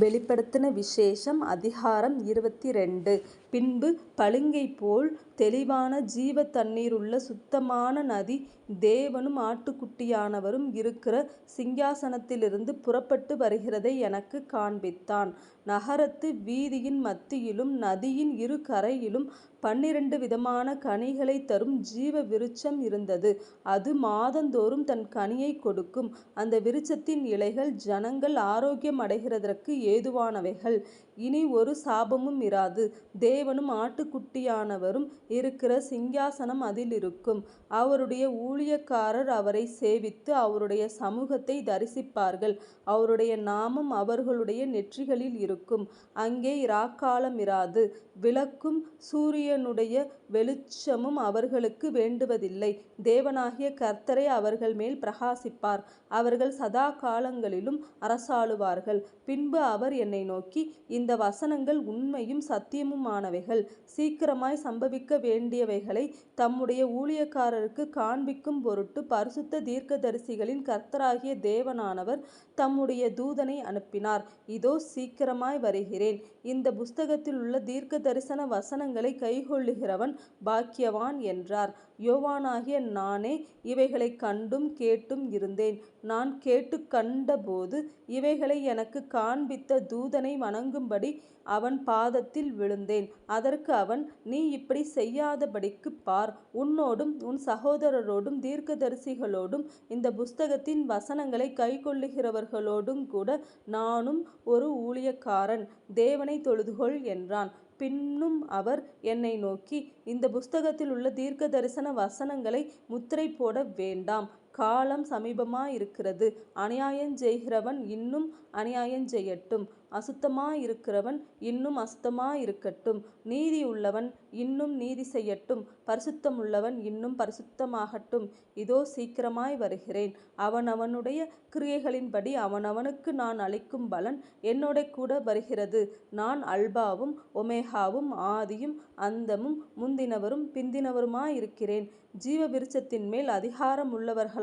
வெளிப்படுத்தின விசேஷம் அதிகாரம் இருபத்தி ரெண்டு. பின்பு பளிங்கை போல் தெளிவான ஜீவ தண்ணீருள்ள சுத்தமான நதி தேவனும் ஆட்டுக்குட்டியானவரும் இருக்கிற சிங்காசனத்திலிருந்து புறப்பட்டு வருகிறதை எனக்கு காண்பித்தான். நகரத்து வீதியின் மத்தியிலும் நதியின் இரு கரையிலும் பன்னிரண்டு விதமான கனிகளை தரும் ஜீவ விருட்சம் இருந்தது. அது மாதந்தோறும் தன் கனியைக் கொடுக்கும். அந்த விருட்சத்தின் இலைகள் ஜனங்கள் ஆரோக்கியம் அடைகிறதற்கு ஏதுவானவைகள். இனி ஒரு சாபமும் இராது. தேவனும் ஆட்டுக்குட்டியானவரும் இருக்கிற சிங்காசனம் அதிலிருக்கும். அவருடைய ஊழியக்காரர் அவரை சேவித்து அவருடைய சமூகத்தை தரிசிப்பார்கள். அவருடைய நாமம் அவர்களுடைய நெற்றிகளில் இருக்கும். அங்கே இராக்காலமிராது. விளக்கும் சூரியனுடைய வெளிச்சமும் அவர்களுக்கு வேண்டுவதில்லை. தேவனாகிய கர்த்தரை அவர்கள் மேல் பிரகாசிப்பார். அவர்கள் சதா காலங்களிலும் அரசாளுவார்கள். பின்பு அவர் என்னை நோக்கி இந்த வசனங்கள் உண்மையும் சத்தியமுமான சத்தியமுமானவைகள். சீக்கிரமாய் சம்பவிக்க வேண்டியவைகளை தம்முடைய ஊழியக்காரருக்கு காண்பிக்கும் பொருட்டு பரிசுத்த தீர்க்கதரிசிகளின் கர்த்தராகிய தேவனானவர் தம்முடைய தூதனை அனுப்பினார். இதோ சீக்கிரமாய் வருகிறேன். இந்த புஸ்தகத்தில் உள்ள தீர்க்க தீர்க்கதரிசன வசனங்களை கைகொள்ளுகிறவன் பாக்கியவான் என்றார். யோவானாகிய நானே இவைகளைக் கண்டும் கேட்டும் இருந்தேன். நான் கேட்டு கண்டபோது இவைகளை எனக்கு காண்பித்த தூதனை வணங்கும்படி அவன் பாதத்தில் விழுந்தேன். அதற்கு அவன் நீ இப்படி செய்யாதபடிக்குப் பார் உன்னோடும் உன் சகோதரரோடும் தீர்க்கதரிசிகளோடும் இந்த புஸ்தகத்தின் வசனங்களை கைகொள்ளுகிறவர்களோடும் கூட நானும் ஒரு ஊழியக்காரன். தேவனைத் தொழுதுகொள் என்றான். பின்னும் அவர் என்னை நோக்கி இந்த புஸ்தகத்தில் உள்ள தீர்க்க தீர்க்கதரிசன வசனங்களை முத்திரை போட வேண்டாம். காலம் சமீபமாயிருக்கிறது. அநியாயஞ் செய்கிறவன் இன்னும் அநியாயஞ் செய்யட்டும். அசுத்தமாயிருக்கிறவன் இன்னும் அசுத்தமாயிருக்கட்டும். நீதியுள்ளவன் இன்னும் நீதி செய்யட்டும். பரிசுத்தமுள்ளவன் இன்னும் பரிசுத்தமாகட்டும். இதோ சீக்கிரமாய் வருகிறேன். அவனவனுடைய கிரியைகளின்படி அவனவனுக்கு நான் அளிக்கும் பலன் என்னோட கூட வருகிறது. நான் அல்பாவும் ஒமேகாவும் ஆதியும் அந்தமும் முந்தினவரும் பிந்தினவருமாயிருக்கிறேன். ஜீவவிருட்சத்தின்மேல்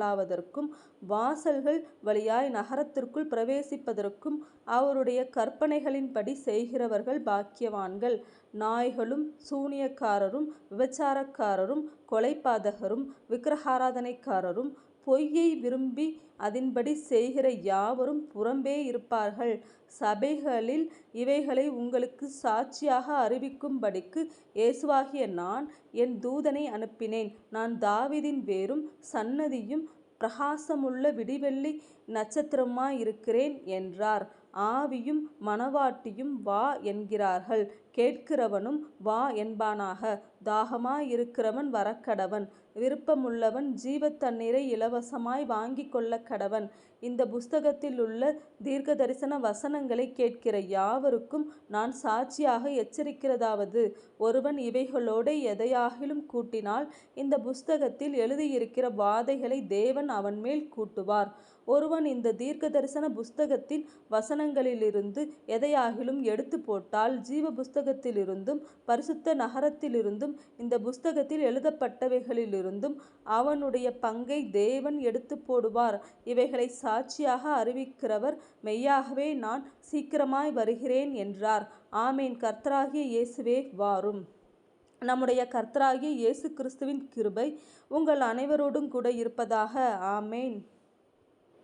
ஆளாவதற்கும் வாசல்கள் வழியாய் நகரத்திற்குள் பிரவேசிப்பதற்கும் அவருடைய கற்பனைகளின்படி செய்கிறவர்கள் பாக்கியவான்கள். நாய்களும் சூனியக்காரரும் விபச்சாரக்காரரும் கொலைபாதகரும் விக்கிரகாராதனைக்காரரும் பொய்யை விரும்பி அதன்படி செய்கிற யாவரும் புறம்பே இருப்பார்கள். சபைகளில் இவைகளை உங்களுக்கு சாட்சியாக அறிவிக்கும்படிக்கு இயேசுவாகிய நான் என் தூதனை அனுப்பினேன். நான் தாவிதின் வேரும் சன்னதியும் பிரகாசமுள்ள விடிவெள்ளி நட்சத்திரமாயிருக்கிறேன் என்றார். ஆவியும் மணவாட்டியும் வா என்கிறார்கள். கேட்கிறவனும் வா என்பானாக. தாகமாயிருக்கிறவன் வரக்கடவன். விருப்பமுள்ளவன் ஜீவத்தண்ணீரை இலவசமாய் வாங்கி கொள்ளக் கடவன் இந்த புஸ்தகத்தில் உள்ள தீர்க்க தரிசன வசனங்களைக் கேட்கிற யாவருக்கும் நான் சாட்சியாக எச்சரிக்கிறதாவது ஒருவன் இவைகளோடு எதையாகிலும் கூட்டினால் இந்த புஸ்தகத்தில் எழுதியிருக்கிற வாதைகளை தேவன் அவன்மேல் கூட்டுவார். ஒருவன் இந்தத் தீர்க்கதரிசன புஸ்தகத்தின் வசனங்களிலிருந்து எதையாகிலும் எடுத்து போட்டால் ஜீவ புஸ்தகத்திலிருந்தும் பரிசுத்த நகரத்திலிருந்தும் இந்த புஸ்தகத்தில் எழுதப்பட்டவைகளிலிருந்தும் அவனுடைய பங்கை தேவன் எடுத்து போடுவார் இவைகளை சாட்சியாக அறிவிக்கிறவர் மெய்யாகவே நான் சீக்கிரமாய் வருகிறேன் என்றார். ஆமேன் கர்த்தராகிய இயேசுவே வாரும். நம்முடைய கர்த்தராகிய இயேசு கிறிஸ்துவின் கிருபை உங்கள் அனைவரோடும் கூட இருப்பதாக. ஆமேன்